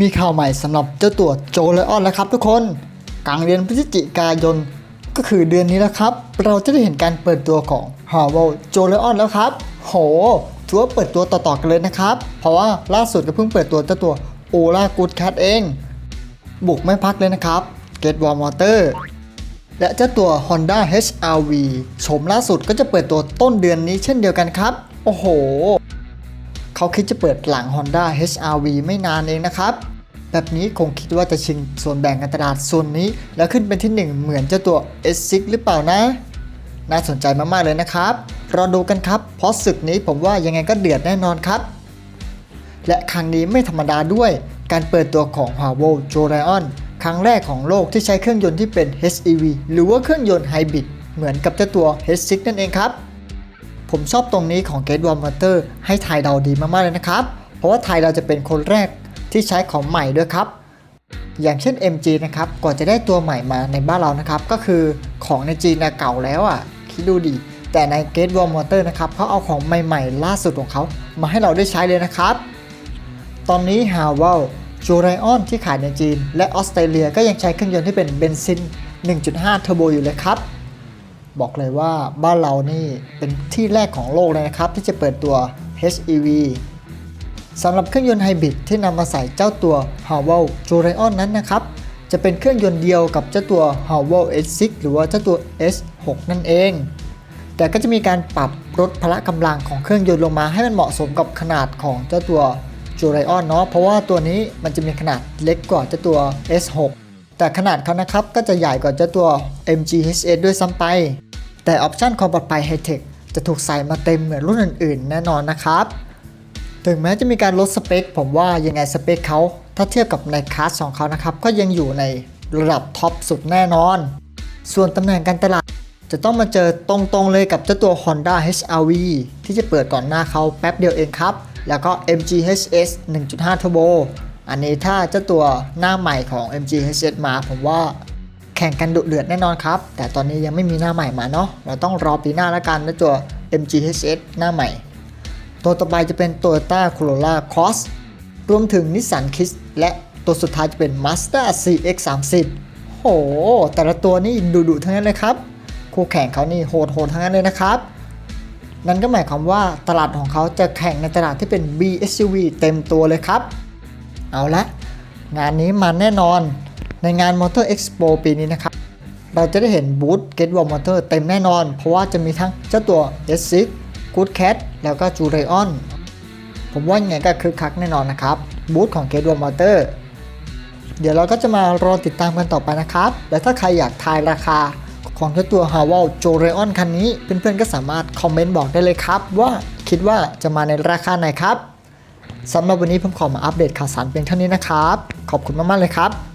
มีข่าวใหม่สำหรับเจ้าตัวโจไลออนแล้วครับทุกคน กลางเดือนพฤศจิกายน ก็คือเดือนนี้แล้วครับ เราจะได้เห็นการเปิดตัวของฮาวเวลโจไลออนแล้วครับ โหถือว่าเปิดตัวต่อๆกันเลยนะครับ เพราะว่าล่าสุดก็เพิ่งเปิดตัวเจ้าตัวโอลากูดแคทเอง บุกไม่พักเลยนะครับเกตวอร์มอเตอร์และเจ้าตัว Honda HR-V โฉมล่าสุดก็จะเปิดตัวต้นเดือนนี้เช่นเดียวกันครับ โอ้โห เขาคิดจะเปิดหลัง Honda HR-V ไม่นานเองนะครับ แบบนี้คงคิดว่าจะชิงส่วนแบ่งการตลาดส่วนนี้ แล้วขึ้นเป็นที่ 1 เหมือนเจ้าตัว S6 หรือเปล่านะ น่าสนใจมาก ๆ เลยนะครับ รอดูกันครับ เพราะศึกนี้ผมว่ายังไงก็เดือดแน่นอนครับ และครั้งนี้ไม่ธรรมดาด้วย การเปิดตัวของ h a w o j o r i o n ครั้งแรกของโลกที่ใช้เครื่องยนต์ที่เป็น HEV หรือว่าเครื่องยนต์ไฮบริดเหมือนกับเจ้าตัว H6 นั่นเองครับ ผมชอบตรงนี้ของ Gate One Motor ให้ไทยเราดีมากๆเลยนะครับ เพราะว่าไทยเราจะเป็นคนแรกที่ใช้ของใหม่ด้วยครับ อย่างเช่น MG นะครับก่อนจะได้ตัวใหม่มาในบ้านเรานะครับ ก็คือของในจีนเก่าแล้วอะคิดดูดิแต่ใน Gate One Motor นะครับเขาเอาของใหม่ๆ ล่าสุดของเขามาให้เราได้ใช้เลยนะครับ ตอนนี้ฮาวาจูไรออนที่ขายในจีน และออสเตรเลียก็ยังใช้เครื่องยนต์ที่เป็นเบนซิน 1.5 เทอร์โบอยู่เลยครับ บอกเลยว่าบ้านเรานี่เป็นที่แรกของโลกเลยนะครับ ที่จะเปิดตัว HEV สำหรับเครื่องยนต์ไฮบริดที่นำมาใส่เจ้าตัว h a w e l j o r i o n นั้นนะครับ จะเป็นเครื่องยนต์เดียวกับเจ้าตัว h a w e l S6 หรือว่าเจ้าตัว S6 นั่นเอง แต่ก็จะมีการปรับลดพละกำลังของเครื่องยนต์ลงมาให้มันเหมาะสมกับขนาดของเจ้าตัว j o r i o n เนาะเพราะว่าตัวนี้มันจะมีขนาดเล็กกว่าเจ้าตัว S6 แต่ขนาดเขานะครับก็จะใหญ่กว่าเจ้าตัว MGHS ด้วยซ้ำไป แต่ออปชันความปลอดภัยไฮเทคจะถูกใส่มาเต็มเหมือนรุ่นอื่นๆ แน่นอนนะครับ ถึงแม้จะมีการลดสเปค ผมว่ายังไงสเปคเขาถ้าเทียบกับในคลาสของเขานะครับ ก็ยังอยู่ในระดับท็อปสุดแน่นอน ส่วนตำแหน่งการตลาดจะต้องมาเจอตรงๆเลยกับเจ้าตัว Honda HR-V ที่จะเปิดก่อนหน้าเขาแป๊บเดียวเองครับ แล้วก็ MGHS 1.5 Turbo อันนี้ถ้าเจ้าตัวหน้าใหม่ของ MGHS มาผมว่า แข่งกันดุเดือดแน่นอนครับ แต่ตอนนี้ยังไม่มีหน้าใหม่มาเนาะเราต้องรอปีหน้าแล้วกันนะตัว MGHS หน้าใหม่ ตัวต่อไปจะเป็น Toyota Corolla Cross รวมถึง Nissan Kiss และตัวสุดท้ายจะเป็น Mazda CX-30 โห แต่ละตัวนี่ดุๆทั้งนั้นเลยครับ คู่แข่งเขานี่โหดๆทั้งนั้นเลยนะครับ นั่นก็หมายความว่าตลาดของเขาจะแข่งในตลาดที่เป็น BSUV เต็มตัวเลยครับ เอาละงานนี้มันแน่นอน ในงาน Motor Expo ปีนี้นะครับ เราจะได้เห็นบูธ Get War Motor เต็มแน่นอน เพราะว่าจะมีทั้งเจ้าตัว S6 Good Cat แล้วก็ j u r i o n ผมว่ายังไงก็คึกคักแน่นอนนะครับ บูธของ Get War Motor เดี๋ยวเราก็จะมารอติดตามกันต่อไปนะครับ และถ้าใครอยากทายราคาของเจ้าตัว h a w a l j o r i o n คันนี้ เพื่อนๆก็สามารถคอมเมนต์บอกได้เลยครับ ว่าคิดว่าจะมาในราคาไหนครับสำหรับวันนี้ผมขอมาอัปเดตข่าวสารเพียงเท่านี้นะครับ ขอบคุณมากๆเลยครับ